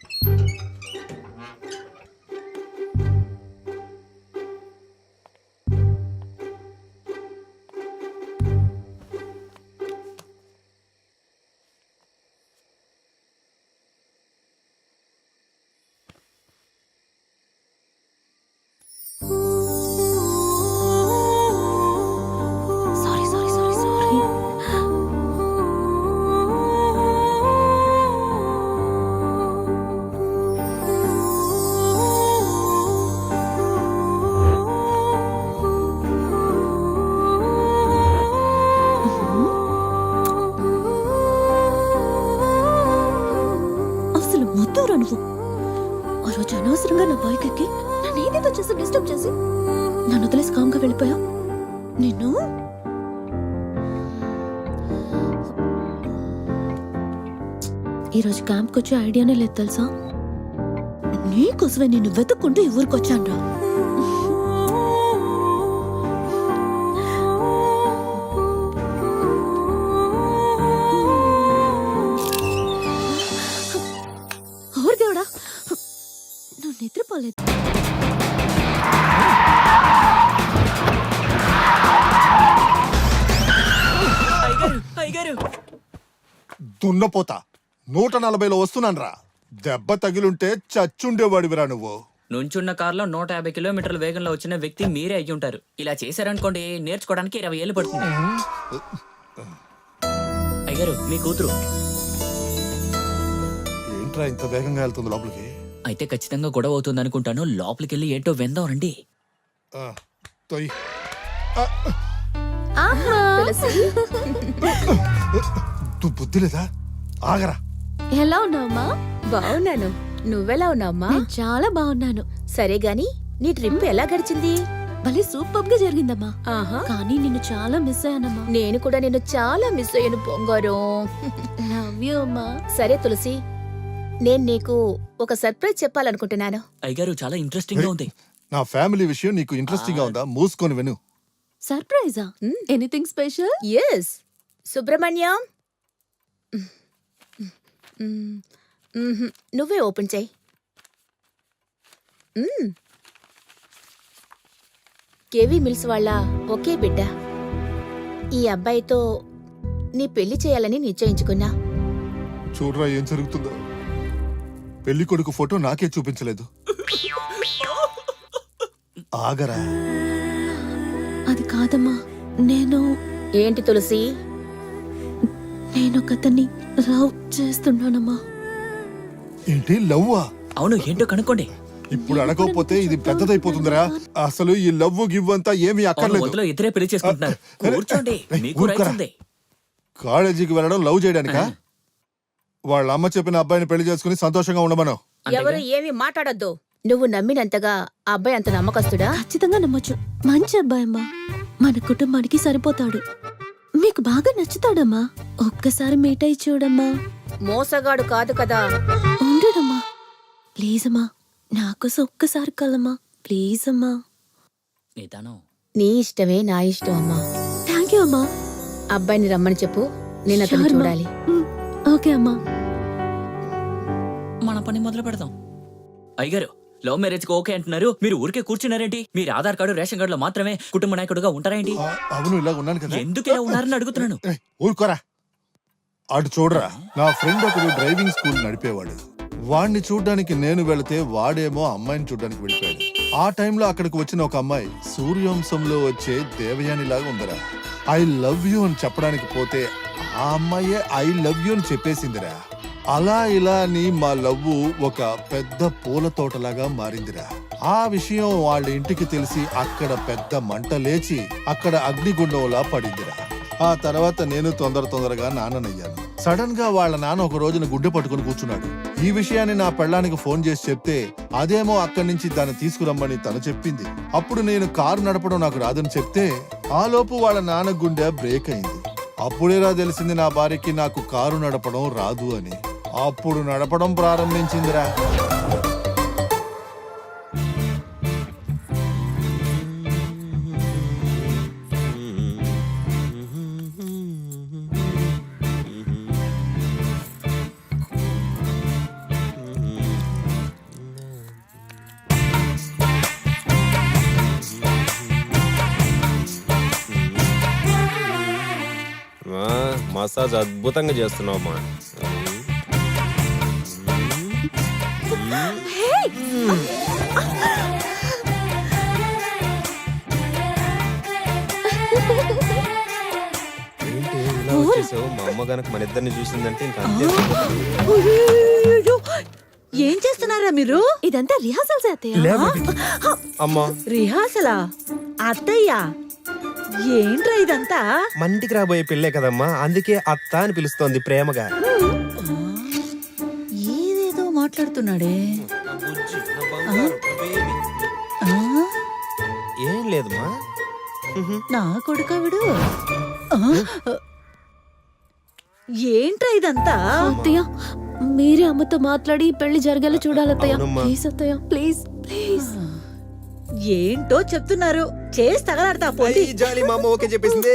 Sorry అసలు నువ్వు? ఆ రోజు అనవసరంగా నా బైక్ ఎక్కి నన్ను ఏదేదో చేసి డిస్టర్బ్ చేసి నన్ను వదిలేసి కామ్గా వెళ్ళిపోయా? నిన్ను? ఈరోజు క్యాంప్కి వచ్చే ఐడియానే లేదు తెలుసా? నీకోసమే నేను వెతుక్కుంటూ ఈ ఊరికి వచ్చాను రా దున్నపోతా నూట నలభైలో వస్తున్నాను రా దెబ్బ తగిలుంటే చచ్చుండేవాడివిరా నువ్వు. నుంచున్న కారులో నూట యాభై కిలోమీటర్ల వేగంలో వచ్చిన వ్యక్తి మీరే అయ్యి ఉంటారు. ఇలా చేశారనుకోండి నేర్చుకోవడానికి ఇరవై ఏళ్ళు పడుతుంది. అయ్యారు మీ కూతురు. ఏంట్రా ఇంత వేగంగా వెళ్తుంది లోపలికి? అయితే ఖచ్చితంగా గొడవ అవుతుంది అనుకుంటాను లోపలికి వెళ్ళి ఏంటో విందాం రండి. ఆ, తొయ్. దు- బుద్ధి లేదా? ఆగరా. ఎలా ఉన్నావమ్మా బాగున్నాను. నువ్వెలా ఉన్నావమ్మా నేను చాలా బాగున్నాను. సరే గాని నీ ట్రిప్ ఎలా గడిచింది? భలే సూపర్గా జరిగిందమ్మా. ఆహా. కానీ నిన్ను చాలా మిస్ అయ్యానమ్మా. నేను కూడా నిన్ను చాలా మిస్ అయ్యాను పొంగారు. లవ్ యూ అమ్మా. సరే తులసి నేను నీకు ఒక సర్ప్రైజ్ చెప్పాలనుకుంటున్నాను. అయ్యగారు చాలా ఇంట్రెస్టింగ్గా ఉంది. నా ఫ్యామిలీ విషయం నీకు ఇంట్రెస్టింగ్గా ఉందా? మూసుకొని విను. సర్ప్రైజా. ఎనీథింగ్ స్పెషల్ ఎస్ సుబ్రహ్మణ్యం మ్మ్. నువ్వే ఓపెన్ చేయి. మ్మ్. కేవీ మిల్స్ వాళ్ళ ఒకే బిడ్డ. ఈ అబ్బాయితో నీ పెళ్ళి చేయాలని నిశ్చయించుకున్నా. చూడరా ఏం జరుగుతుందో. పెళ్ళి కొడుకు ఫోటో నాకే చూపించలేదు. ఆగరా. అది కాదమ్మా నేను ఏంటి తులసి? నేను ఒకతన్ని లవ్ చేస్తున్నానమ్మా. ఏంటి లవ్వా? అవును ఏంటో కనుక్కోండి. ఇప్పుడు అడగకపోతే ఇది పెద్దదైపోతుందిరా. అసలు ఈ లవ్ గివ్ అంతా ఏమీ అక్కర్లేదు. ఇద్దరే పెళ్ళి చేసుకుంటున్నారు. కూర్చోండి రేయ్, మీకు రైట్స్ ఊరుకోరా. ఉంది. కాలేజీకి వెళ్ళడం లవ్ చేయడానికా? వాళ్ళ అమ్మ చెప్పిన అబ్బాయిని పెళ్ళి చేసుకుని సంతోషంగా ఉండమను. ఎవరు ఏమి మాట్లాడొద్దు. నువ్వు నమ్మినంతగా ఆ అబ్బాయి అంత నమ్మకస్తుడా? ఖచ్చితంగా నమ్మొచ్చు. మంచి అబ్బాయి అమ్మా మన కుటుంబానికి సరిపోతాడు. మీకు బాగా నచ్చుతాడమ్మా. ఒక్కసారి మీట్ అయి చూడమ్మా. మోసగాడు కాదు కదా. ఉండడమ్మా. ప్లీజ్ అమ్మా నాకోసం ఒక్కసారి కలమ్మా. ప్లీజ్ అమ్మా నిదానం నీ ఇష్టమే నా ఇష్టం అమ్మా. థ్యాంక్ యూ అమ్మా. అబ్బాయిని రమ్మని చెప్పు నేను Sure, అమ్మా. చూడాలి. ఓకే అమ్మా. మన పని మొదలు పెడదాం. అయ్యగారు లవ్ మ్యారేజ్కి ఓకే అంటున్నారు. మీరు ఊరికే కూర్చున్నారేంటి? మీరు ఆధార్ కార్డు రేషన్ కార్డులో మాత్రమే కుటుంబ నాయకుడుగా ఉంటారేంటి అవును ఇలా ఉన్నాను కదా. ఎందుకు ఇలా ఉన్నారని అడుగుతున్నాను. ఏయ్, ఊరుకోరా. అటు చూడరా. నా ఫ్రెండ్ ఒకడు డ్రైవింగ్ స్కూల్ నడిపేవాడు. వాణ్ణి చూడడానికి నేను వెళితే వాడేమో అమ్మాయిని చూడ్డానికి వెళ్ళిపోయాడు. ఆ టైంలో అక్కడికి వచ్చిన ఒక అమ్మాయి సూర్యవంశంలో వచ్చే దేవయాని లాగా ఉందరా. ఐ లవ్ యూ అని చెప్పడానికి పోతే ఆ అమ్మాయే ఐ లవ్ యూ అని చెప్పేసిందిరా. అలా ఇలా అని మా లవ్ ఒక పెద్ద పూల తోటలాగా మారిందిరా. ఆ విషయం వాళ్ళ ఇంటికి తెలిసి అక్కడ పెద్ద మంట లేచి అక్కడ అగ్నిగుండంలా పడిందిరా. ఆ తర్వాత నేను తొందర తొందరగా నాన్ననయ్యాను. సడన్గా వాళ్ళ నాన్న ఒక రోజున గుడ్డ పట్టుకుని కూర్చున్నాడు. ఈ విషయాన్ని నా పెళ్ళానికి ఫోన్ చేసి చెప్తే అదేమో అక్కడి నుంచి దాన్ని తీసుకురమ్మని తను చెప్పింది. అప్పుడు నేను కారు నడపడం నాకు రాదని చెప్తే ఆ లోపు వాళ్ళ నాన్న గుండె బ్రేక్ అయింది. అప్పుడేరా తెలిసింది నా భార్యకి నాకు కారు నడపడం రాదు అని. అప్పుడు నడపడం ప్రారంభించిందిరా. మసాజ్ అద్భుతంగా చేస్తున్నావమ్మా ఏంటి ఇలా వచ్చేసావు? మా అమ్మ గనక మన ఇద్దరిని చూసిందంటే ఇంకా అంతే! ఏం చేస్తున్నారా మీరు? ఇదంతా రిహార్సల్స్ అత్తయ్య. అమ్మా. రిహార్సలా? అత్తయ్య. ఏంట్రా ఇదంతా? మన ఇంటికి రాబోయే పిల్లే కదమ్మా. అందుకే అత్త అని పిలుస్తోంది ప్రేమగా. ఏదేదో మాట్లాడుతున్నాడే? ఏం లేదమ్మా. నా కొడుక విడు? ఏంట్రా ఇదంతా? అత్తయ్య మీరే అమ్మతో మాట్లాడి పెళ్ళి జరిగేలా చూడాలి అత్తయ్య అవునమ్మా. ప్లీజ్ అత్తయ్య ప్లీజ్ ఏంటో చెప్తున్నారు. చేసి తగలాడతా పోయి జాలి మా అమ్మ ఓకే చెప్పేసింది.